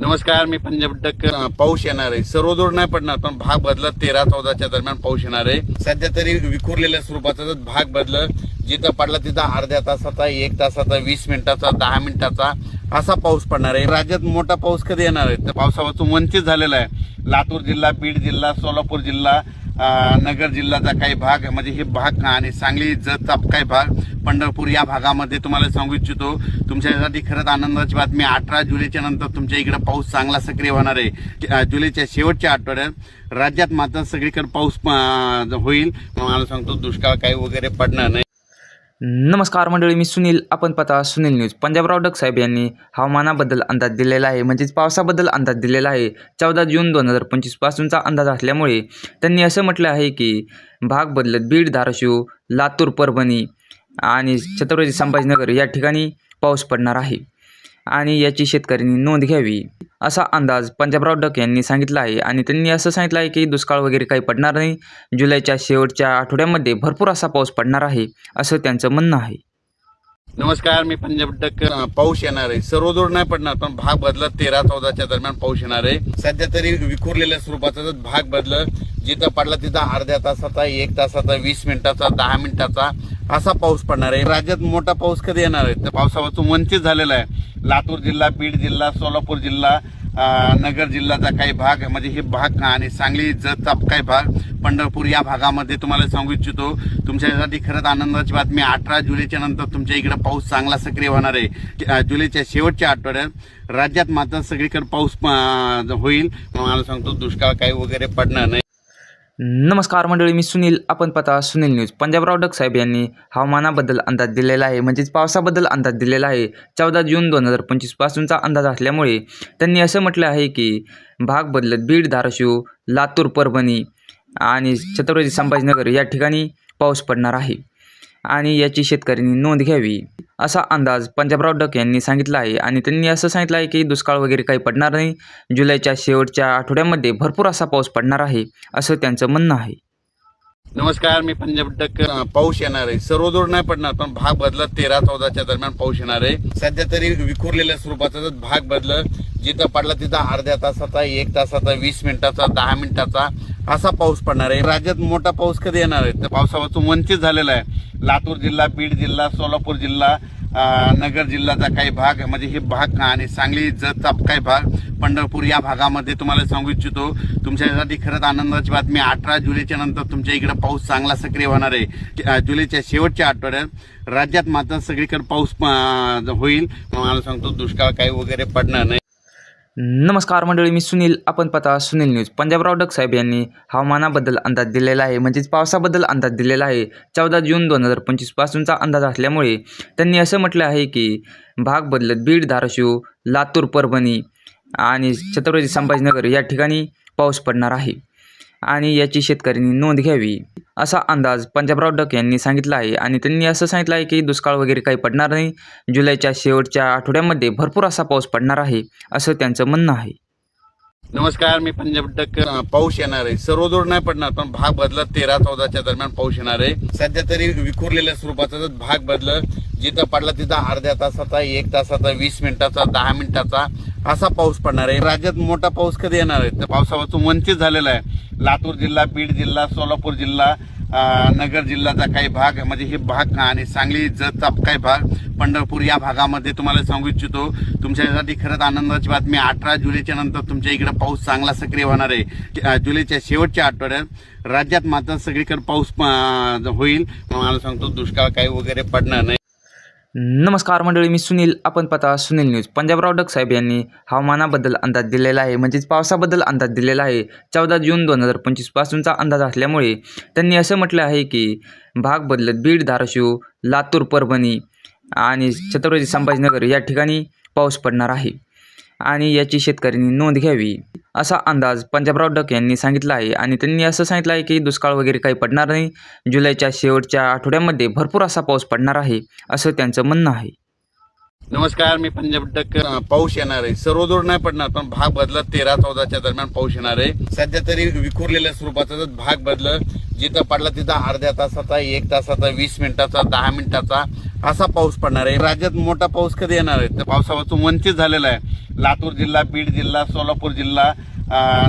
नमस्कार मी पंजाब डक्कर. पाऊस येणार आहे. सर्वदूर नाही पडणार पण भाग बदलत तेरा चौदाच्या दरम्यान पाऊस येणार आहे. सध्या तरी विखुरलेल्या स्वरूपाचा भाग बदलत जिथं पडला तिथं अर्ध्या तासाचा एक तासाचा वीस मिनिटाचा दहा मिनिटाचा असा पाऊस पडणार आहे. राज्यात मोठा पाऊस कधी येणार आहे? तर पावसापासून वंचित झालेला आहे. लातूर जिल्हा बीड जिल्हा सोलापूर जिल्हा नगर जिल्ह्याचा काही भाग म्हणजे हे भाग आणि सांगली जतचा काही भाग पंढरपूर या भागामध्ये तुम्हाला सांगू इच्छितो. तुमच्यासाठी खरंच आनंदाची बातमी अठरा जुलैच्या नंतर तुमच्या इकडे पाऊस चांगला सक्रिय होणार आहे. जुलैच्या शेवटच्या आठवड्यात राज्यात मात्र सगळीकडे पाऊस होईल. मला सांगतो दुष्काळ काही वगैरे पडणार नाही. नमस्कार मंडळी मी सुनील आपण पता सुनील न्यूज. पंजाबराव डक साहेब यांनी हवामानाबद्दल अंदाज दिलेला आहे म्हणजेच पावसाबद्दल अंदाज दिलेला आहे. चौदा जून दोन हजार पंचवीसपासूनचा अंदाज असल्यामुळे त्यांनी असं म्हटलं आहे की भाग बदलत बीड धाराशिव लातूर परभणी आणि छत्रपती संभाजीनगर या ठिकाणी पाऊस पडणार आहे. आणि याची शेतकऱ्यांनी नोंद घ्यावी असा अंदाज पंजाबराव डक यांनी सांगितला आहे. आणि त्यांनी असं सांगितलं आहे की दुष्काळ वगैरे काही पडणार नाही. जुलैच्या शेवटच्या आठवड्यामध्ये भरपूर असा पाऊस पडणार आहे असं त्यांचं म्हणणं आहे. नमस्कार मी पंजाब डक्कर. पाऊस येणार आहे. सर्वदूर नाही पडणार पण भाग बदलत तेरा चौदाच्या दरम्यान पाऊस येणार आहे. सध्या तरी विखुरलेल्या स्वरूपाचा भाग बदलत जिथं पडला तिथं अर्ध्या तासाचा एक तासाचा वीस मिनिटाचा दहा मिनिटाचा असा पाऊस पडणार आहे. राज्यात मोठा पाऊस कधी येणार आहे? तर पावसापासून वंचित झालेला आहे. लातूर जिल्हा बीड जिल्हा सोलापूर जिल्हा नगर जिल्ह्याचा काही भाग म्हणजे हे भाग आणि सांगली जतचा काही भाग पंढरपूर या भागामध्ये तुम्हाला सांगू इच्छितो तुमच्यासाठी खरंच आनंदाची बातमी. अठरा जुलैच्या नंतर तुमच्या इकडे पाऊस चांगला सक्रिय होणार आहे. जुलैच्या शेवटच्या आठवड्यात राज्यात मात्र सगळीकडे पाऊस होईल. मला सांगतो दुष्काळ काही वगैरे पडणार नाही. नमस्कार मंडळी मी सुनील. आपण पता सुनील न्यूज. पंजाबराव डक साहेब यांनी हवामानाबद्दल अंदाज दिलेला आहे. म्हणजेच पावसाबद्दल अंदाज दिलेला आहे. चौदा जून दोन हजार पंचवीसपासूनचा अंदाज असल्यामुळे त्यांनी असं म्हटलं आहे की भाग बदलत बीड धाराशिव लातूर परभणी आणि छत्रपती संभाजीनगर या ठिकाणी पाऊस पडणार आहे. आणि याची शेतकऱ्यांनी नोंद घ्यावी. असा अंदाज पंजाबराव डक यांनी सांगितला आहे आणि त्यांनी असं सांगितलं आहे की दुष्काळ वगैरे काही पडणार नाही. जुलैच्या शेवटच्या आठवड्यामध्ये भरपूर असा पाऊस पडणार आहे असं त्यांचं म्हणणं आहे. नमस्कार मी पंजाब डक्कर. पाऊस येणार आहे. सर्व दूर नाही पडणार पण भाग बदलत तेरा चौदाच्या दरम्यान पाऊस येणार आहे. सध्या तरी विखुरलेल्या स्वरूपाचा जर भाग बदलत जिथं पडला तिथं अर्ध्या तासाचा एक तासाचा वीस मिनिटाचा दहा मिनिटाचा असा पाऊस पडणार आहे. राज्यात मोठा पाऊस कधी येणार आहे? तर पावसापासून वंचित झालेला आहे. लातूर जिल्हा बीड जिल्हा सोलापूर जिल्हा नगर जिल्ह्याचा काही भाग म्हणजे हे भाग आणि सांगली जतचा काही भाग पंढरपूर या भागामध्ये तुम्हाला सांगू इच्छितो. तुमच्यासाठी खरंच आनंदाची बातमी अठरा जुलैच्या नंतर तुमच्या इकडे पाऊस चांगला सक्रिय होणार आहे. जुलैच्या शेवटच्या आठवड्यात राज्यात मात्र सगळीकडे पाऊस होईल. मला सांगतो दुष्काळ काही वगैरे पडणार नाही. नमस्कार मंडळी मी सुनील. आपण पता सुनील न्यूज. पंजाबराव डक साहेब यांनी हवामानाबद्दल अंदाज दिलेला आहे. म्हणजेच पावसाबद्दल अंदाज दिलेला आहे. चौदा जून दोन हजार पंचवीसपासूनचा अंदाज असल्यामुळे त्यांनी असं म्हटलं आहे की भाग बदलत बीड धाराशिव लातूर परभणी आणि छत्रपती संभाजीनगर या ठिकाणी पाऊस पडणार आहे. आणि याची शेतकऱ्यांनी नोंद घ्यावी असा अंदाज पंजाबराव डक यांनी सांगितला आहे. आणि त्यांनी असं सांगितलं आहे की दुष्काळ वगैरे काही पडणार नाही. जुलैच्या शेवटच्या आठवड्यामध्ये भरपूर असा पाऊस पडणार आहे असं त्यांचं म्हणणं आहे. नमस्कार मी पंजाब डक पाऊस येणार आहे. सर्वदूर नाही पडणार पण भाग बदलत तेरा चौदाच्या दरम्यान पाऊस येणार आहे. सध्या तरी विखुरलेल्या स्वरूपाचा भाग बदलत जिथं पडला तिथं अर्ध्या तासाचा एक तासाचा वीस मिनिटाचा दहा मिनिटाचा असा पाऊस पडणार आहे. राज्यात मोठा पाऊस कधी येणार आहे? तर पावसापासून वंचित झालेला आहे. लातूर जिल्हा बीड जिल्हा सोलापूर जिल्हा नगर जिल्ह्याचा काही भाग म्हणजे हे भाग आणि सांगली जतचा काही भाग पंढरपूर या भागामध्ये तुम्हाला सांगू इच्छितो. तुमच्यासाठी खरंच आनंदाची बातमी अठरा जुलैच्या नंतर तुमच्या इकडे पाऊस चांगला सक्रिय होणार आहे. जुलैच्या शेवटच्या आठवड्यात राज्यात मात्र सगळीकडे पाऊस होईल. मला सांगतो दुष्काळ काही वगैरे पडणार नाही. नमस्कार मंडळी मी सुनील आपण पता सुनील न्यूज. पंजाबराव डक साहेब यांनी हवामानाबद्दल अंदाज दिलेला आहे म्हणजेच पावसाबद्दल अंदाज दिलेला आहे. चौदा जून दोन हजार पंचवीसपासूनचा अंदाज असल्यामुळे त्यांनी असं म्हटलं आहे की भाग बदलत बीड धाराशिव लातूर परभणी आणि छत्रपती संभाजीनगर या ठिकाणी पाऊस पडणार आहे. आणि याची शेतकऱ्यांनी नोंद घ्यावी असा अंदाज पंजाबराव डक यांनी सांगितला आहे. आणि त्यांनी असं सांगितलं आहे की दुष्काळ वगैरे काही पडणार नाही. जुलैच्या शेवटच्या आठवड्यामध्ये भरपूर असा पाऊस पडणार आहे असं त्यांचं म्हणणं आहे. नमस्कार मी पंजाब डक्कर. पाऊस येणार आहे. सर्वदूर नाही पडणार पण भाग बदलत तेरा चौदाच्या दरम्यान पाऊस येणार आहे. सध्या तरी विखुरलेल्या स्वरूपाचा भाग बदलत जिथं पडला तिथं अर्ध्या तासाचा एक तासाचा वीस मिनिटाचा दहा मिनिटाचा असा पाऊस पडणार आहे. राज्यात मोठा पाऊस कधी येणार आहे? तर पावसापासून वंचित झालेला आहे. लातूर जिल्हा बीड जिल्हा सोलापूर जिल्हा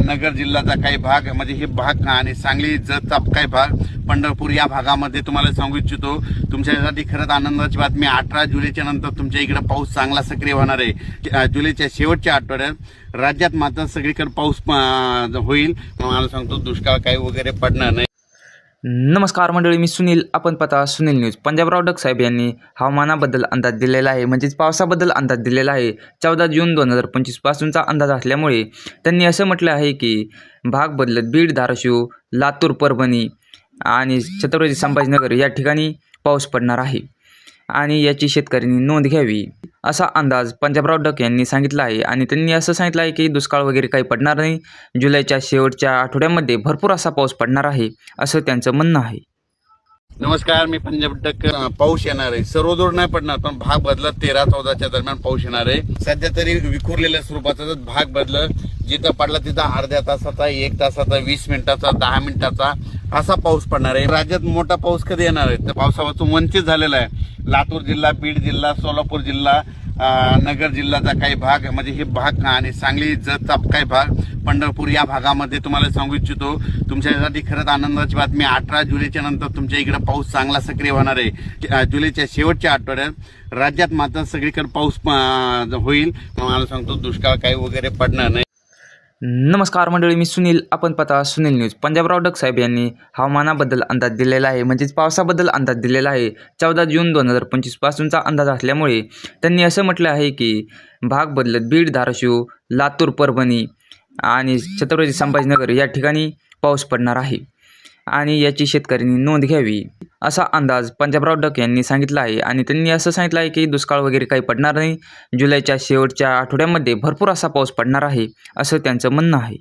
नगर जिल्ह्याचा काही भाग म्हणजे हे भाग आणि सांगली जतचा काही भाग पंढरपूर या भागामध्ये तुम्हाला सांगू इच्छितो. तुमच्यासाठी खरंच आनंदाची बातमी अठरा जुलैच्या नंतर तुमच्या इकडे पाऊस चांगला सक्रिय होणार आहे. जुलैच्या शेवटच्या आठवड्यात राज्यात मात्र सगळीकडे पाऊस होईल. मला सांगतो दुष्काळ काही वगैरे पडणार नाही. नमस्कार मंडळी मी सुनील आपण पता सुनील न्यूज. पंजाबराव डक साहेब यांनी हवामानाबद्दल अंदाज दिलेला आहे म्हणजेच पावसाबद्दल अंदाज दिलेला आहे. चौदा जून दोन हजार पंचवीसपासूनचा अंदाज असल्यामुळे त्यांनी असं म्हटलं आहे की भाग बदलत बीड धाराशिव लातूर परभणी आणि छत्रपती संभाजीनगर या ठिकाणी पाऊस पडणार आहे. आणि याची शेतकऱ्यांनी नोंद घ्यावी असा अंदाज पंजाबराव डक यांनी सांगितला आहे. आणि त्यांनी असं सांगितलं आहे की दुष्काळ वगैरे काही पडणार नाही. जुलैच्या शेवटच्या आठवड्यामध्ये भरपूर असा पाऊस पडणार आहे असं त्यांचं म्हणणं आहे. नमस्कार मी पंजाब डक्कर. पाऊस येणार आहे. सर्वदूर नाही पडणार पण भाग बदलत तेरा चौदाच्या दरम्यान पाऊस येणार आहे. सध्या तरी विखुरलेल्या स्वरूपाचा भाग बदलत जिथं पडला तिथं अर्ध्या तासाचा एक तासाचा वीस मिनिटाचा दहा मिनिटाचा असा पाऊस पडणार आहे. राज्यात मोठा पाऊस कधी येणार आहे? तर पावसापासून वंचित झालेला आहे. लातूर जिल्हा बीड जिल्हा सोलापूर जिल्हा नगर जिल्ह्याचा काही भाग म्हणजे हे भाग आणि सांगली जतचा काही भाग पंढरपूर या भागामध्ये तुम्हाला सांगू इच्छितो. तुमच्यासाठी खरंच आनंदाची बातमी अठरा जुलैच्या नंतर तुमच्या इकडे पाऊस चांगला सक्रिय होणार आहे. जुलैच्या शेवटच्या आठवड्यात राज्यात मात्र सगळीकडे पाऊस होईल. मला सांगतो दुष्काळ काही वगैरे पडणार नाही. नमस्कार मंडळी मी सुनील आपण पता सुनील न्यूज. पंजाबराव डक साहेब यांनी हवामानाबद्दल अंदाज दिलेला आहे म्हणजेच पावसाबद्दल अंदाज दिलेला आहे. चौदा जून दोन हजार पंचवीसपासूनचा अंदाज असल्यामुळे त्यांनी असं म्हटलं आहे की भाग बदलत बीड धाराशिव लातूर परभणी आणि छत्रपती संभाजीनगर या ठिकाणी पाऊस पडणार आहे. आणि याची शेतकऱ्यांनी नोंद घ्यावी असा अंदाज पंजाबराव डक यांनी सांगितला आहे. आणि त्यांनी असं सांगितलं आहे की दुष्काळ वगैरे काही पडणार नाही. जुलैच्या शेवटच्या आठवड्यामध्ये भरपूर असा पाऊस पडणार आहे असं त्यांचं म्हणणं आहे.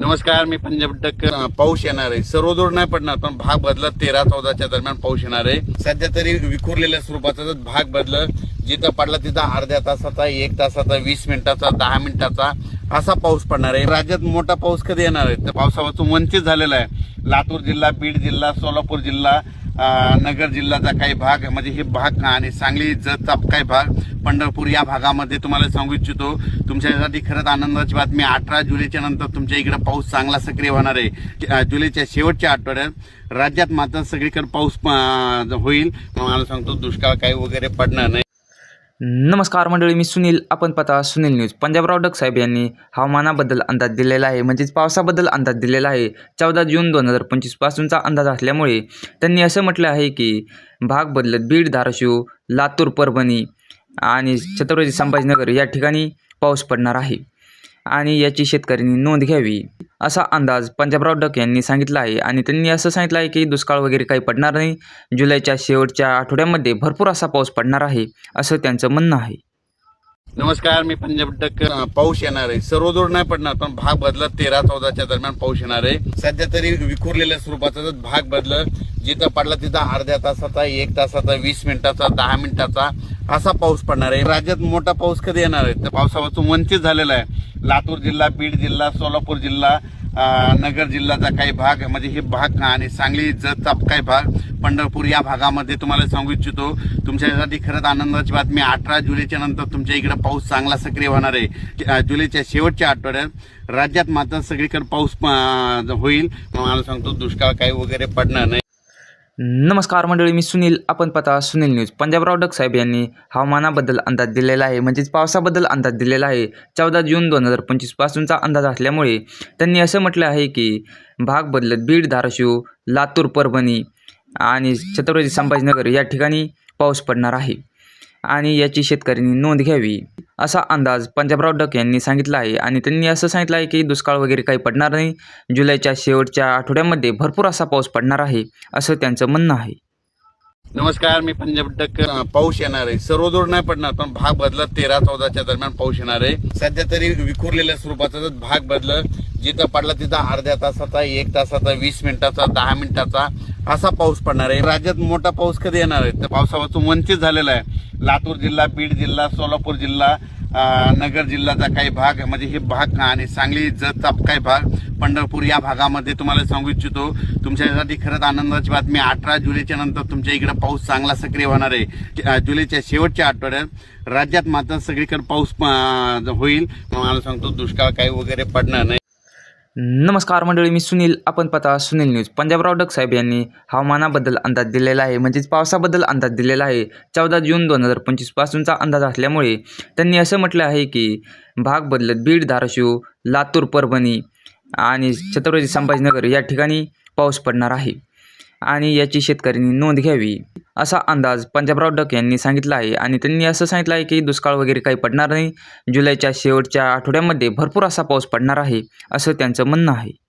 नमस्कार मी पंजाब टक्क पाऊस येणार आहे. सर्वदूर नाही पडणार पण भाग बदलत तेरा चौदाच्या दरम्यान पाऊस येणार आहे. सध्या तरी विखुरलेल्या स्वरूपाचा जर भाग बदलत जिथं पडला तिथं अर्ध्या तासाचा एक तासाचा वीस मिनिटाचा दहा मिनिटाचा असा पाऊस पडणार आहे. राज्यात मोठा पाऊस कधी येणार आहे? तर पावसापासून वंचित झालेला आहे. लातूर जिल्हा बीड जिल्हा सोलापूर जिल्हा नगर जिल्ह्याचा काही भाग म्हणजे हे भाग आणि सांगली जतचा काही भाग पंढरपूर या भागामध्ये तुम्हाला सांगू इच्छितो. तुमच्यासाठी खरंच आनंदाची बातमी अठरा जुलैच्या नंतर तुमच्या इकडे पाऊस चांगला सक्रिय होणार आहे. जुलैच्या शेवटच्या आठवड्यात राज्यात मात्र सगळीकडे पाऊस होईल. मला सांगतो दुष्काळ काही वगैरे पडणार नाही. नमस्कार मंडळी मी सुनील. आपण पता सुनील न्यूज. पंजाबराव डक साहेब यांनी हवामानाबद्दल अंदाज दिलेला आहे. म्हणजेच पावसाबद्दल अंदाज दिलेला आहे. चौदा जून दोन हजार पंचवीसपासूनचा अंदाज असल्यामुळे त्यांनी असं म्हटलं आहे की भाग बदलत बीड धाराशिव लातूर परभणी आणि छत्रपती संभाजीनगर या ठिकाणी पाऊस पडणार आहे. आणि याची शेतकऱ्यांनी नोंद घ्यावी असा अंदाज पंजाबराव डक यांनी सांगितला आहे. आणि त्यांनी असं सांगितलं आहे की दुष्काळ वगैरे काही पडणार नाही. जुलैच्या शेवटच्या आठवड्यामध्ये भरपूर असा पाऊस पडणार आहे असं त्यांचं म्हणणं आहे. नमस्कार मी पंजाब डक पाऊस येणार आहे. सर्वदूर नाही पडणार पण भाग बदलत तेरा चौदाच्या दरम्यान पाऊस येणार आहे. सध्या तरी विखुरलेल्या स्वरूपाचा भाग बदलत जिथं पडला तिथं अर्ध्या तासाचा एक तासाचा वीस मिनिटाचा दहा मिनिटाचा असा पाऊस पडणार आहे. राज्यात मोठा पाऊस कधी येणार आहे? तर पावसापासून वंचित झालेला आहे. लातूर जिल्हा बीड जिल्हा सोलापूर जिल्हा नगर जिल्ह्याचा काही भाग म्हणजे हे भाग आणि सांगली जतचा काही भाग पंढरपूर या भागामध्ये तुम्हाला सांगू इच्छितो. तुमच्यासाठी खरंच आनंदाची बातमी अठरा जुलैच्या नंतर तुमच्या इकडे पाऊस चांगला सक्रिय होणार आहे. जुलैच्या शेवटच्या आठवड्यात राज्यात मात्र सगळीकडे पाऊस होईल. मला सांगतो दुष्काळ काही वगैरे पडणार नाही. नमस्कार मंडळी मी सुनील आपण पता सुनील न्यूज. पंजाबराव डक साहेब यांनी हवामानाबद्दल अंदाज दिलेला आहे म्हणजेच पावसाबद्दल अंदाज दिलेला आहे. चौदा जून दोन हजार पंचवीसपासूनचा अंदाज असल्यामुळे त्यांनी असं म्हटलं आहे की भाग बदलत बीड धाराशिव लातूर परभणी आणि छत्रपती संभाजीनगर या ठिकाणी पाऊस पडणार आहे. आणि याची शेतकऱ्यांनी नोंद घ्यावी असा अंदाज पंजाबराव डक यांनी सांगितला आहे. आणि त्यांनी असं सांगितलं आहे की दुष्काळ वगैरे काही पडणार नाही. जुलैच्या शेवटच्या आठवड्यामध्ये भरपूर असा पाऊस पडणार आहे असं त्यांचं म्हणणं आहे. नमस्कार मी पंजाब डक पाऊस येणार आहे. सर्वदूर नाही पडणार पण भाग बदलत तेरा चौदाच्या दरम्यान पाऊस येणार आहे. सध्या तरी विखुरलेल्या स्वरूपाचा भाग बदलत जिथं पडला तिथं अर्ध्या तासाचा एक तासाचा वीस मिनिटाचा दहा मिनिटाचा असा पाऊस पडणार आहे. राज्यात मोठा पाऊस कधी येणार आहे? तर पावसापासून वंचित झालेला आहे. लातूर जिल्हा बीड जिल्हा सोलापूर जिल्हा नगर जिल्ह्याचा काही भाग म्हणजे हे भाग आणि सांगली जतचा काही भाग पंढरपूर या भागामध्ये तुम्हाला सांगू इच्छितो. तुमच्यासाठी खरंच आनंदाची बातमी अठरा जुलैच्या नंतर तुमच्या इकडे पाऊस चांगला सक्रिय होणार आहे. जुलैच्या शेवटच्या आठवड्यात राज्यात मात्र सगळीकडे पाऊस होईल. मला सांगतो दुष्काळ काही वगैरे पडणार नाही. नमस्कार मंडळी मी सुनील आपण पता सुनील न्यूज. पंजाबराव डक साहेब यांनी हवामानाबद्दल अंदाज दिलेला आहे म्हणजेच पावसाबद्दल अंदाज दिलेला आहे. चौदा जून दोन हजार पंचवीसपासूनचा अंदाज असल्यामुळे त्यांनी असं म्हटलं आहे की भाग बदलत बीड धाराशिव लातूर परभणी आणि छत्रपती संभाजीनगर या ठिकाणी पाऊस पडणार आहे. आणि याची शेतकऱ्यांनी नोंद घ्यावी असा अंदाज पंजाबराव डक यांनी सांगितला आहे. आणि त्यांनी असं सांगितलं आहे की दुष्काळ वगैरे काही पडणार नाही. जुलैच्या शेवटच्या आठवड्यामध्ये भरपूर असा पाऊस पडणार आहे असं त्यांचं म्हणणं आहे.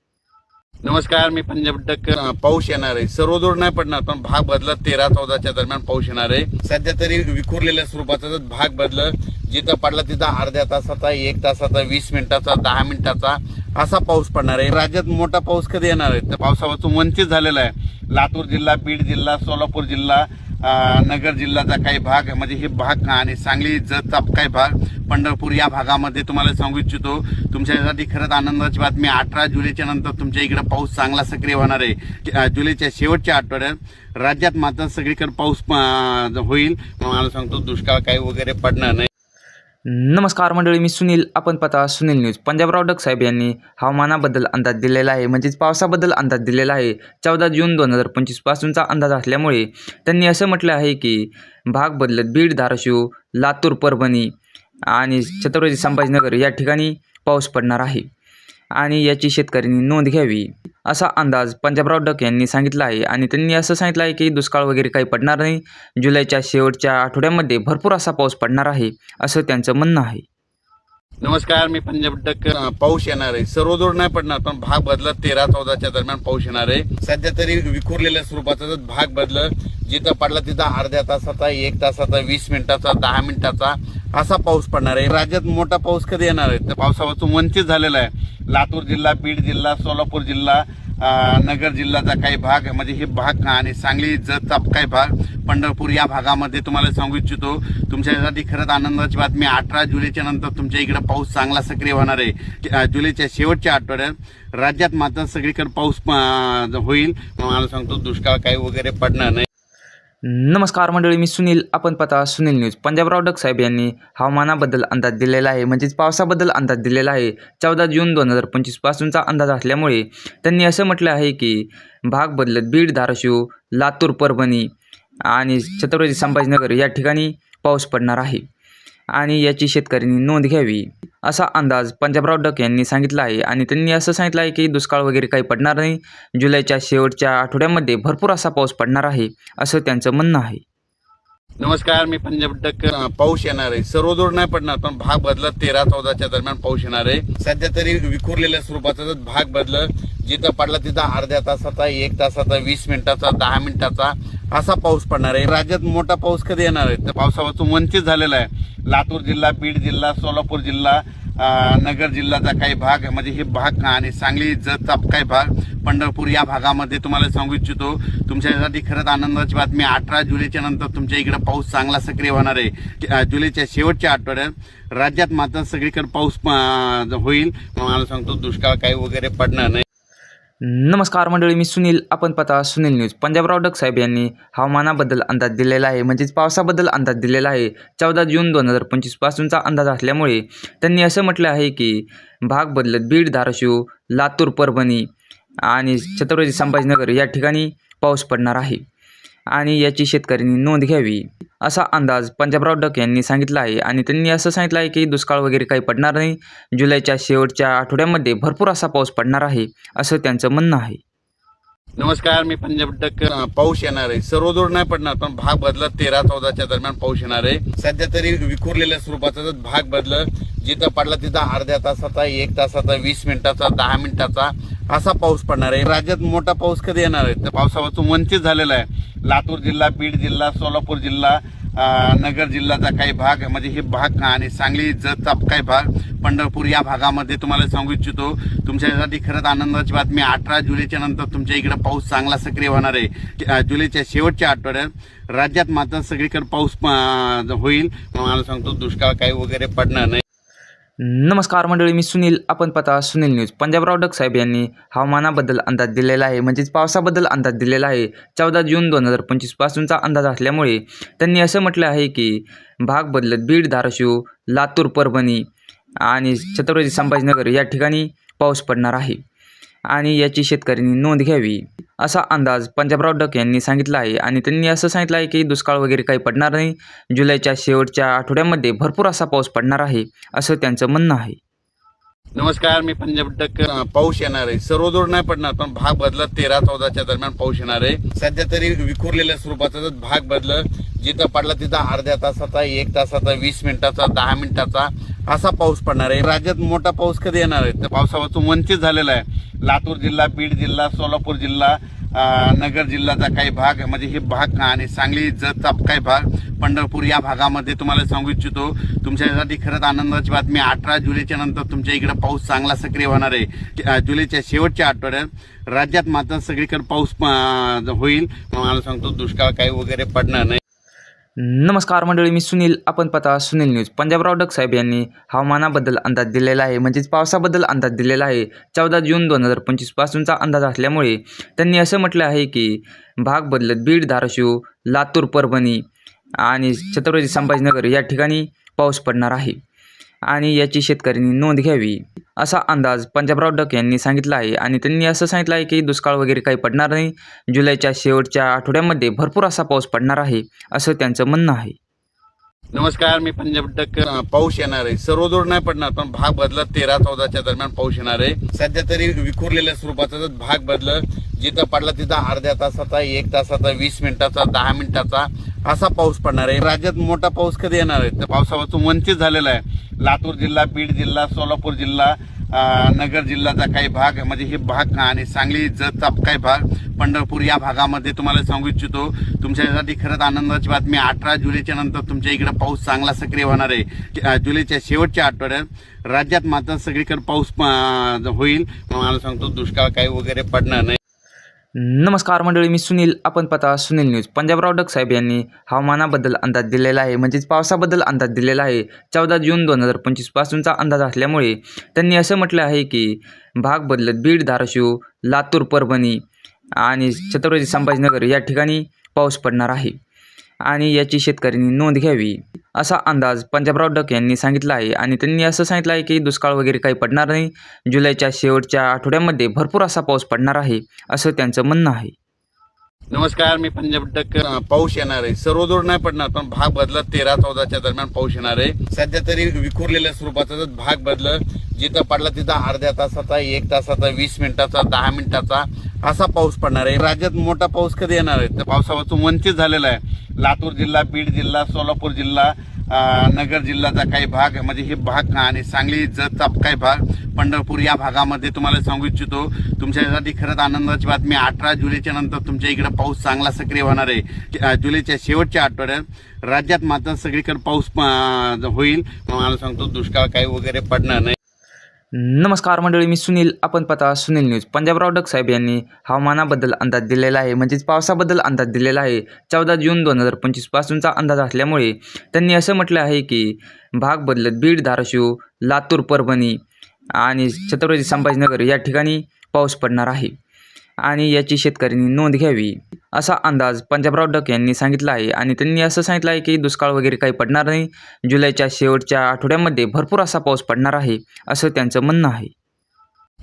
नमस्कार मी पंजाब डक्कर. पाऊस येणार आहे. सर्वदूर नाही पडणार पण भाग बदलत तेरा चौदाच्या दरम्यान पाऊस येणार आहे. सध्या तरी विखुरलेल्या स्वरूपाचा भाग बदलत जिथं पडला तिथं अर्ध्या तासाचा एक तासाचा वीस मिनिटाचा दहा मिनिटाचा असा पाऊस पडणार आहे. राज्यात मोठा पाऊस कधी येणार आहे? तर पावसापासून वंचित झालेला आहे. लातूर जिल्हा बीड जिल्हा सोलापूर जिल्हा नगर जिल्ह्याचा काही भाग म्हणजे हे भाग आणि सांगली जतचा काही भाग पंढरपूर या भागामध्ये तुम्हाला सांगू इच्छितो. तुमच्यासाठी खरंच आनंदाची बातमी अठरा जुलैच्या नंतर तुमच्या इकडे पाऊस चांगला सक्रिय होणार आहे. जुलैच्या शेवटच्या आठवड्यात राज्यात मात्र सगळीकडे पाऊस होईल. मला सांगतो दुष्काळ काही वगैरे पडणार नाही. नमस्कार मंडळी मी सुनील. आपण पता सुनील न्यूज. पंजाबराव डक साहेब यांनी हवामानाबद्दल अंदाज दिलेला आहे. म्हणजेच पावसाबद्दल अंदाज दिलेला आहे. चौदा जून दोन हजार पंचवीसपासूनचा अंदाज असल्यामुळे त्यांनी असं म्हटलं आहे की भाग बदलत बीड धाराशिव लातूर परभणी आणि छत्रपती संभाजीनगर या ठिकाणी पाऊस पडणार आहे. आणि याची शेतकऱ्यांनी नोंद घ्यावी असा अंदाज पंजाबराव डक यांनी सांगितला आहे. आणि त्यांनी असं सांगितलं आहे की दुष्काळ वगैरे काही पडणार नाही. जुलैच्या शेवटच्या आठवड्यामध्ये भरपूर असा पाऊस पडणार आहे असं त्यांचं म्हणणं आहे. नमस्कार मी पंजाब डक्कर. पाऊस येणार आहे. सर्वदूर नाही पडणार पण भाग बदलत तेरा चौदाच्या दरम्यान पाऊस येणार आहे. सध्या तरी विखुरलेल्या स्वरूपाचा भाग बदलत जिथं पडला तिथं अर्ध्या तासाचा एक तासाचा वीस मिनिटाचा दहा मिनिटाचा असा पाऊस पडणार आहे. राज्यात मोठा पाऊस कधी येणार आहे? तर पावसापासून वंचित झालेला आहे. लातूर जिल्हा बीड जिल्हा सोलापूर जिल्हा नगर जिल्ह्याचा काही भाग म्हणजे हे भाग आणि सांगली जतचा काही भाग पंढरपूर या भागामध्ये तुम्हाला सांगू इच्छितो. तुमच्यासाठी खरंच आनंदाची बातमी. अठरा जुलैच्या नंतर तुमच्या इकडे पाऊस चांगला सक्रिय होणार आहे. जुलैच्या शेवटच्या आठवड्यात राज्यात मात्र सगळीकडे पाऊस होईल. मला सांगतो दुष्काळ काही वगैरे पडणार नाही. नमस्कार मंडळी मी सुनील. आपण पता सुनील न्यूज. पंजाबराव डक साहेब यांनी हवामानाबद्दल अंदाज दिलेला आहे. म्हणजेच पावसाबद्दल अंदाज दिलेला आहे. चौदा जून दोन हजार पंचवीसपासूनचा अंदाज असल्यामुळे त्यांनी असं म्हटलं आहे की भाग बदलत बीड धाराशिव लातूर परभणी आणि छत्रपती संभाजीनगर या ठिकाणी पाऊस पडणार आहे. आणि याची शेतकऱ्यांनी नोंद घ्यावी. असा अंदाज पंजाबराव डक यांनी सांगितला आहे आणि त्यांनी असं सांगितलं आहे की दुष्काळ वगैरे काही पडणार नाही. जुलैच्या शेवटच्या आठवड्यामध्ये भरपूर असा पाऊस पडणार आहे असं त्यांचं म्हणणं आहे. नमस्कार मी पंजाब डक्कर. पाऊस येणार आहे. सर्वदूर नाही पडणार पण भाग बदलत. तेरा चौदाच्या दरम्यान पाऊस येणार आहे. सध्या तरी विखुरलेल्या स्वरूपाचा भाग बदलत जिथं पडला तिथं अर्ध्या तासाचा एक तासाचा वीस मिनिटाचा दहा मिनिटाचा असा पाऊस पडणार आहे. राज्यात मोठा पाऊस कधी येणार आहे? तर पावसापासून वंचित झालेला आहे. लातूर जिल्हा बीड जिल्हा सोलापूर जिल्हा नगर जिल्ह्याचा काही भाग म्हणजे हे भाग आणि सांगली जतचा काही भाग पंढरपूर या भागामध्ये तुम्हाला सांगू इच्छितो. तुमच्यासाठी खरंच आनंदाची बातमी अठरा जुलैच्या नंतर तुमच्या इकडे पाऊस चांगला सक्रिय होणार आहे. जुलैच्या शेवटच्या आठवड्यात राज्यात मात्र सगळीकडे पाऊस होईल. मला सांगतो दुष्काळ काही वगैरे पडणार नाही. नमस्कार मंडळी मी सुनील आपण पता सुनील न्यूज. पंजाबराव डक साहेब यांनी हवामानाबद्दल अंदाज दिलेला आहे. म्हणजेच पावसाबद्दल अंदाज दिलेला आहे. चौदा जून दोन हजार पंचवीसपासूनचा अंदाज असल्यामुळे त्यांनी असं म्हटलं आहे की भाग बदलत बीड धाराशिव लातूर परभणी आणि छत्रपती संभाजीनगर या ठिकाणी पाऊस पडणार आहे. आणि याची शेतकऱ्यांनी नोंद घ्यावी असा अंदाज पंजाबराव डक यांनी सांगितला आहे. आणि त्यांनी असं सांगितलं आहे की दुष्काळ वगैरे काही पडणार नाही. जुलैच्या शेवटच्या आठवड्यामध्ये भरपूर असा पाऊस पडणार आहे असं त्यांचं म्हणणं आहे. नमस्कार मी पंजाब डक पाऊस येणार आहे. सर्व दूर नाही पडणार पण भाग बदलत तेरा चौदाच्या दरम्यान पाऊस येणार आहे. सध्या तरी विखुरलेल्या स्वरूपाचा भाग बदलत. जिथं पडला तिथं अर्ध्या तासाचा एक तासाचा वीस मिनिटाचा दहा मिनिटाचा. असा पाऊस पडणार आहे. राज्यात मोठा पाऊस कधी येणार आहे? तर पावसापासून वंचित झालेला आहे. लातूर जिल्हा बीड जिल्हा सोलापूर जिल्हा नगर जिल्ह्याचा काही भाग म्हणजे हे भाग आणि सांगली जतचा काही भाग पंढरपूर या भागामध्ये तुम्हाला सांगू इच्छितो. तुमच्यासाठी खरंच आनंदाची बातमी अठरा जुलैच्या नंतर तुमच्या इकडे पाऊस चांगला सक्रिय होणार आहे. जुलैच्या शेवटच्या आठवड्यात राज्यात मात्र सगळीकडे पाऊस होईल. मला सांगतो दुष्काळ काही वगैरे पडणार नाही. नमस्कार मंडळी मी सुनील आपण पता सुनील न्यूज. पंजाबराव डक साहेब यांनी हवामानाबद्दल अंदाज दिलेला आहे म्हणजेच पावसाबद्दल अंदाज दिलेला आहे. चौदा जून दोन हजार पंचवीसपासूनचा अंदाज असल्यामुळे त्यांनी असं म्हटलं आहे की भाग बदलत बीड धाराशिव लातूर परभणी आणि छत्रपती संभाजीनगर या ठिकाणी पाऊस पडणार आहे. आणि याची शेतकऱ्यांनी नोंद घ्यावी असा अंदाज पंजाबराव डक यांनी सांगितला आहे. आणि त्यांनी असं सांगितलं आहे की दुष्काळ वगैरे काही पडणार नाही. जुलैच्या शेवटच्या आठवड्यामध्ये भरपूर असा पाऊस पडणार आहे असं त्यांचं म्हणणं आहे. नमस्कार मी पंजाब डक पाऊस येणार आहे. सर्वदूर नाही पडणार पण भाग बदलत तेरा चौदाच्या दरम्यान पाऊस येणार आहे. सध्या तरी विखुरलेल्या स्वरूपाचा भाग बदलत जिथं पडला तिथं अर्ध्या तासाचा एक तासाचा वीस मिनिटाचा दहा मिनिटाचा असा पाऊस पडणार आहे. राज्यात मोठा पाऊस कधी येणार आहे? तर पावसापासून वंचित झालेला आहे. लातूर जिल्हा बीड जिल्हा सोलापूर जिल्हा नगर जिल्ह्याचा काही भाग म्हणजे हे भाग आणि सांगली जतचा काही भाग पंढरपूर या भागामध्ये तुम्हाला सांगू इच्छितो. तुमच्यासाठी खरंच आनंदाची बातमी अठरा जुलैच्या नंतर तुमच्या इकडे पाऊस चांगला सक्रिय होणार आहे. जुलैच्या शेवटच्या आठवड्यात राज्यात मात्र सगळीकडे पाऊस होईल. मला सांगतो दुष्काळ काही वगैरे पडणार नाही. नमस्कार मंडळी मी सुनील आपण पता सुनील न्यूज. पंजाबराव डक साहेब यांनी हवामानाबद्दल अंदाज दिलेला आहे म्हणजेच पावसाबद्दल अंदाज दिलेला आहे. चौदा जून दोन हजार पंचवीसपासूनचा अंदाज असल्यामुळे त्यांनी असं म्हटलं आहे की भाग बदलत बीड धाराशिव लातूर परभणी आणि छत्रपती संभाजीनगर या ठिकाणी पाऊस पडणार आहे. आणि याची शेतकऱ्यांनी नोंद घ्यावी असा अंदाज पंजाबराव डक यांनी सांगितला आहे. आणि त्यांनी असं सांगितलं आहे की दुष्काळ वगैरे काही पडणार नाही. जुलैच्या शेवटच्या आठवड्यामध्ये भरपूर असा पाऊस पडणार आहे असं त्यांचं म्हणणं आहे. नमस्कार मी पंजाब डक्कर. पाऊस येणार आहे. सर्वदूर नाही पडणार पण भाग बदलत तेरा चौदाच्या दरम्यान पाऊस येणार आहे. सध्या तरी विखुरलेल्या स्वरूपाचा भाग बदलत जिथं पडला तिथं अर्ध्या तासाचा एक तासाचा वीस मिनिटाचा दहा मिनिटाचा असा पाऊस पडणार आहे. राज्यात मोठा पाऊस कधी येणार आहे? तर पावसापासून वंचित झालेला आहे. लातूर जिल्हा बीड जिल्हा सोलापूर जिल्हा नगर जिल्ह्याचा काही भाग म्हणजे हे भाग आणि सांगली जतचा काही भाग पंढरपूर या भागामध्ये तुम्हाला सांगू इच्छितो. तुमच्यासाठी खरंच आनंदाची बातमी अठरा जुलैच्या नंतर तुमच्या इकडे पाऊस चांगला सक्रिय होणार आहे. जुलैच्या शेवटच्या आठवड्यात राज्यात मात्र सगळीकडे पाऊस होईल. मला सांगतो दुष्काळ काही वगैरे पडणार नाही. नमस्कार मंडळी मी सुनील आपण पता सुनील न्यूज. पंजाबराव डक साहेब यांनी हवामानाबद्दल अंदाज दिलेला आहे म्हणजेच पावसाबद्दल अंदाज दिलेला आहे. चौदा जून दोन हजार पंचवीसपासूनचा अंदाज असल्यामुळे त्यांनी असं म्हटलं आहे की भाग बदलत बीड धाराशिव लातूर परभणी आणि छत्रपती संभाजीनगर या ठिकाणी पाऊस पडणार आहे. आणि याची शेतकऱ्यांनी नोंद घ्यावी असा अंदाज पंजाबराव डक यांनी सांगितला आहे. आणि त्यांनी असं सांगितलं आहे की दुष्काळ वगैरे काही पडणार नाही. जुलैच्या शेवटच्या आठवड्यामध्ये भरपूर असा पाऊस पडणार आहे असं त्यांचं म्हणणं आहे. नमस्कार मी पंजाब डक पाऊस येणार आहे. सर्वदूर नाही पडणार पण भाग बदलत तेरा चौदाच्या दरम्यान पाऊस येणार आहे. सध्या तरी विखुरलेल्या स्वरूपाचा जर भाग बदलत जिथं पडला तिथं अर्ध्या तासाचा एक तासाचा वीस मिनिटाचा दहा मिनिटाचा असा पाऊस पडणार आहे. राज्यात मोठा पाऊस कधी येणार आहे? तर पावसापासून वंचित झालेला आहे. लातूर जिल्हा बीड जिल्हा सोलापूर जिल्हा नगर जिल्ह्याचा काही भाग म्हणजे हे भाग आणि सांगली जतचा काही भाग पंढरपूर या भागामध्ये तुम्हाला सांगू इच्छितो. तुमच्यासाठी खरंच आनंदाची बातमी. अठरा जुलैच्या नंतर तुमच्या इकडे पाऊस चांगला सक्रिय होणार आहे. जुलैच्या शेवटच्या आठवड्यात राज्यात मात्र सगळीकडे पाऊस होईल. मला सांगतो दुष्काळ काही वगैरे पडणार नाही. नमस्कार मंडळी मी सुनील. आपण पता सुनील न्यूज. पंजाबराव डक साहेब यांनी हवामानाबद्दल अंदाज दिलेला आहे. म्हणजेच पावसाबद्दल अंदाज दिलेला आहे. चौदा जून दोन हजार पंचवीसपासूनचा अंदाज असल्यामुळे त्यांनी असं म्हटलं आहे की भाग बदलत बीड धाराशिव लातूर परभणी आणि छत्रपती संभाजीनगर या ठिकाणी पाऊस पडणार आहे. आणि याची शेतकऱ्यांनी नोंद घ्यावी असा अंदाज पंजाबराव डक यांनी सांगितला आहे. आणि त्यांनी असं सांगितलं आहे की दुष्काळ वगैरे काही पडणार नाही. जुलैच्या शेवटच्या आठवड्यामध्ये भरपूर असा पाऊस पडणार आहे असं त्यांचं म्हणणं आहे.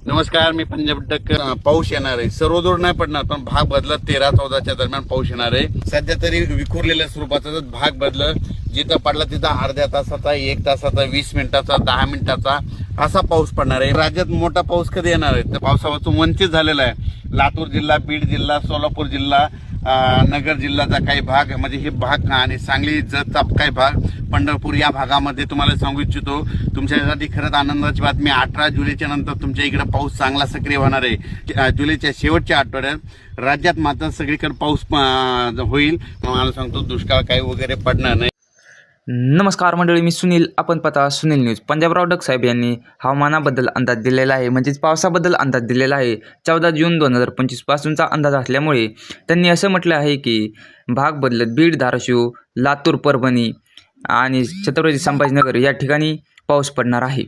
नमस्कार मी पंजाब डक्कर. पाऊस येणार आहे. सर्व दूर नाही पडणार पण भाग बदलत तेरा चौदाच्या दरम्यान पाऊस येणार आहे. सध्या तरी विखुरलेल्या स्वरूपाचा भाग बदलत जिथं पडला तिथं अर्ध्या तासाचा एक तासाचा वीस मिनिटाचा दहा मिनिटाचा असा पाऊस पडणार आहे. राज्यात मोठा पाऊस कधी येणार आहे? तर पावसापासून वंचित झालेला आहे. लातूर जिल्हा बीड जिल्हा सोलापूर जिल्हा नगर जिल्ह्याचा काही भाग म्हणजे हे भाग आणि सांगली जतचा काही भाग पंढरपूर या भागामध्ये तुम्हाला सांगू इच्छितो. तुमच्यासाठी खरंच आनंदाची बातमी अठरा जुलैच्या नंतर तुमच्या इकडे पाऊस चांगला सक्रिय होणार आहे. जुलैच्या शेवटच्या आठवड्यात राज्यात मात्र सगळीकडे पाऊस होईल. मला सांगतो दुष्काळ काही वगैरे पडणार नाही. नमस्कार मंडळी मी सुनील. आपण पता सुनील न्यूज. पंजाबराव डक साहेब यांनी हवामानाबद्दल अंदाज दिलेला आहे. म्हणजेच पावसाबद्दल अंदाज दिलेला आहे. चौदा जून दोन हजार पंचवीसपासूनचा अंदाज असल्यामुळे त्यांनी असं म्हटलं आहे की भाग बदलत बीड धाराशिव लातूर परभणी आणि छत्रपती संभाजीनगर या ठिकाणी पाऊस पडणार आहे.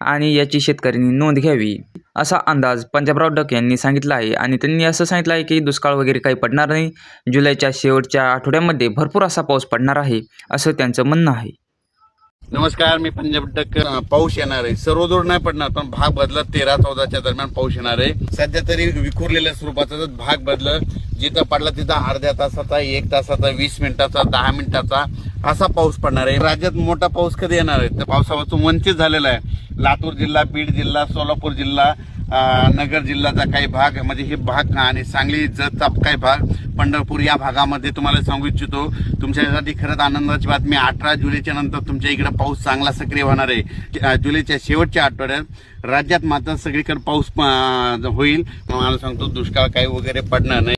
आणि याची शेतकऱ्यांनी नोंद घ्यावी. असा अंदाज पंजाबराव डक यांनी सांगितला आहे आणि त्यांनी असं सांगितलं आहे की दुष्काळ वगैरे काही पडणार नाही. जुलैच्या शेवटच्या आठवड्यामध्ये भरपूर असा पाऊस पडणार आहे असं त्यांचं म्हणणं आहे. नमस्कार मी पंजाब डक्कर पाऊस येणार आहे. सर्वदूर नाही पडणार पण भाग बदलत तेरा चौदाच्या दरम्यान पाऊस येणार आहे. सध्या तरी विखुरलेल्या स्वरूपाचा भाग बदलत जिथं पडला तिथं अर्ध्या तासाचा एक तासाचा वीस मिनिटाचा दहा मिनिटाचा असा पाऊस पडणार आहे. राज्यात मोठा पाऊस कधी येणार आहे? तर पावसापासून वंचित झालेला आहे. लातूर जिल्हा बीड जिल्हा सोलापूर जिल्हा नगर जिल्ह्याचा काही भाग म्हणजे हे भाग आणि सांगली जतचा काही भाग पंढरपूर या भागामध्ये तुम्हाला सांगू इच्छितो. तुमच्यासाठी खरंच आनंदाची बातमी अठरा जुलैच्या नंतर तुमच्या इकडे पाऊस चांगला सक्रिय होणार आहे. जुलैच्या शेवटच्या आठवड्यात राज्यात मात्र सगळीकडे पाऊस होईल. मला सांगतो दुष्काळ काही वगैरे पडणार नाही.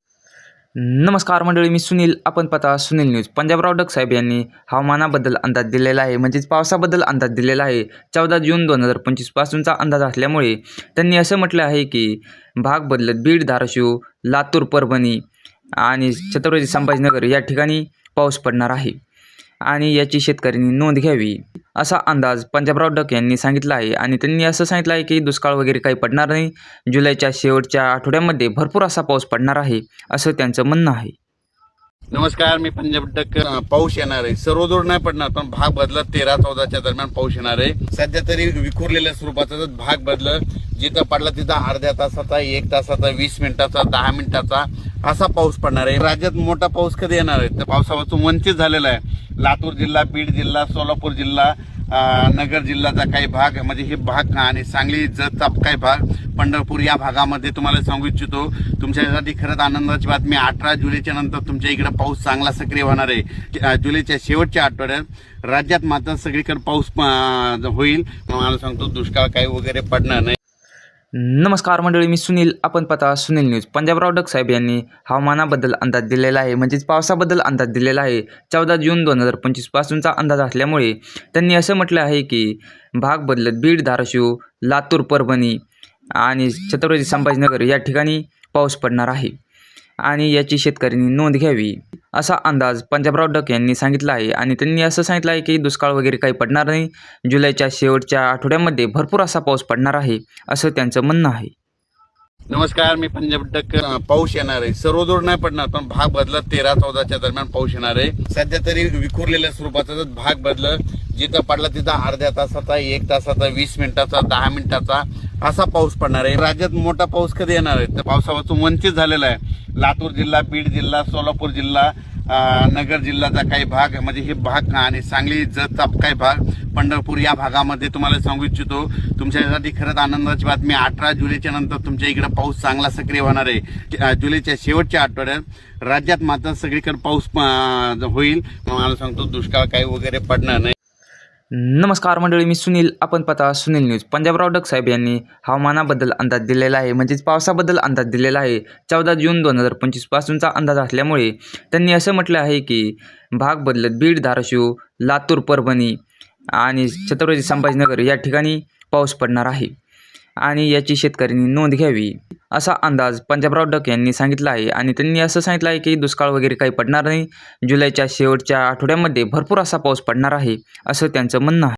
नमस्कार मंडळी मी सुनील आपण पता सुनील न्यूज. पंजाबराव डक साहेब यांनी हवामानाबद्दल अंदाज दिलेला आहे म्हणजेच पावसाबद्दल अंदाज दिलेला आहे. चौदा जून दोन हजार पंचवीसपासूनचा अंदाज असल्यामुळे त्यांनी असं म्हटलं आहे की भाग बदलत बीड धाराशिव लातूर परभणी आणि छत्रपती संभाजीनगर या ठिकाणी पाऊस पडणार आहे. आणि याची शेतकऱ्यांनी नोंद घ्यावी असा अंदाज पंजाबराव डक यांनी सांगितला आहे. आणि त्यांनी असं सांगितलं आहे की दुष्काळ वगैरे काही पडणार नाही. जुलैच्या शेवटच्या आठवड्यामध्ये भरपूर असा पाऊस पडणार आहे असं त्यांचं म्हणणं आहे. नमस्कार मी पंजाब डक पाऊस येणार आहे. सर्वदूर नाही पडणार पण भाग बदलत तेरा चौदाच्या दरम्यान पाऊस येणार आहे. सध्या तरी विखुरलेल्या स्वरूपाचा भाग बदलत जिथं पडला तिथं अर्ध्या तासाचा एक तासाचा वीस मिनिटाचा दहा मिनिटाचा असा पाऊस पडणार आहे. राज्यात मोठा पाऊस कधी येणार आहे? तर पावसापासून वंचित झालेला आहे. लातूर जिल्हा बीड जिल्हा सोलापूर जिल्हा नगर जिल्ह्याचा काही भाग म्हणजे हे भाग आणि सांगली जतचा काही भाग पंढरपूर या भागामध्ये तुम्हाला सांगू इच्छितो. तुमच्यासाठी खरंच आनंदाची बातमी अठरा जुलैच्या नंतर तुमच्या इकडे पाऊस चांगला सक्रिय होणार आहे. जुलैच्या शेवटच्या आठवड्यात राज्यात मात्र सगळीकडे पाऊस होईल. मला सांगतो दुष्काळ काही वगैरे पडणार नाही. नमस्कार मंडळी मी सुनील आपण पता सुनील न्यूज. पंजाबराव डक साहेब यांनी हवामानाबद्दल अंदाज दिलेला आहे. म्हणजेच पावसाबद्दल अंदाज दिलेला आहे. चौदा जून दोन हजार पंचवीसपासूनचा अंदाज असल्यामुळे त्यांनी असं म्हटलं आहे की भाग बदलत बीड धाराशिव लातूर परभणी आणि छत्रपती संभाजीनगर या ठिकाणी पाऊस पडणार आहे. आणि याची शेतकऱ्यांनी नोंद घ्यावी असा अंदाज पंजाबराव डक यांनी सांगितला आहे. आणि त्यांनी असं सांगितलं आहे की दुष्काळ वगैरे काही पडणार नाही. जुलैच्या शेवटच्या आठवड्यामध्ये भरपूर असा पाऊस पडणार आहे असं त्यांचं म्हणणं आहे. नमस्कार मी पंजाब डक्कर. पाऊस येणार आहे. सर्व दूर नाही पडणार पण भाग बदलत तेरा चौदाच्या दरम्यान पाऊस येणार आहे. सध्या तरी विखुरलेल्या स्वरूपाचा भाग बदलत जिथं पडला तिथं अर्ध्या तासाचा एक तासाचा वीस मिनिटाचा दहा मिनिटाचा असा पाऊस पडणार आहे. राज्यात मोठा पाऊस कधी येणार आहे? तर पावसापासून वंचित झालेला आहे. लातूर जिल्हा बीड जिल्हा सोलापूर जिल्हा नगर जिल्ह्याचा काही भाग म्हणजे हे भाग आणि सांगली जतचा काही भाग पंढरपूर या भागामध्ये तुम्हाला सांगू इच्छितो. तुमच्यासाठी खरंच आनंदाची बातमी अठरा जुलैच्या नंतर तुमच्या इकडे पाऊस चांगला सक्रिय होणार आहे. जुलैच्या शेवटच्या आठवड्यात राज्यात मात्र सगळीकडे पाऊस होईल. मला सांगतो दुष्काळ काही वगैरे पडणार नाही. नमस्कार मंडळी मी सुनील आपण पता सुनील न्यूज. पंजाबराव डक साहेब यांनी हवामानाबद्दल अंदाज दिलेला आहे म्हणजेच पावसाबद्दल अंदाज दिलेला आहे. चौदा जून दोन हजार पंचवीसपासूनचा अंदाज असल्यामुळे त्यांनी असं म्हटलं आहे की भाग बदलत बीड धाराशिव लातूर परभणी आणि छत्रपती संभाजीनगर या ठिकाणी पाऊस पडणार आहे. आणि याची शेतकऱ्यांनी नोंद घ्यावी असा अंदाज पंजाबराव डक यांनी सांगितला आहे. आणि त्यांनी असं सांगितलं आहे की दुष्काळ वगैरे काही पडणार नाही. जुलैच्या शेवटच्या आठवड्यामध्ये भरपूर असा पाऊस पडणार आहे असं त्यांचं म्हणणं आहे.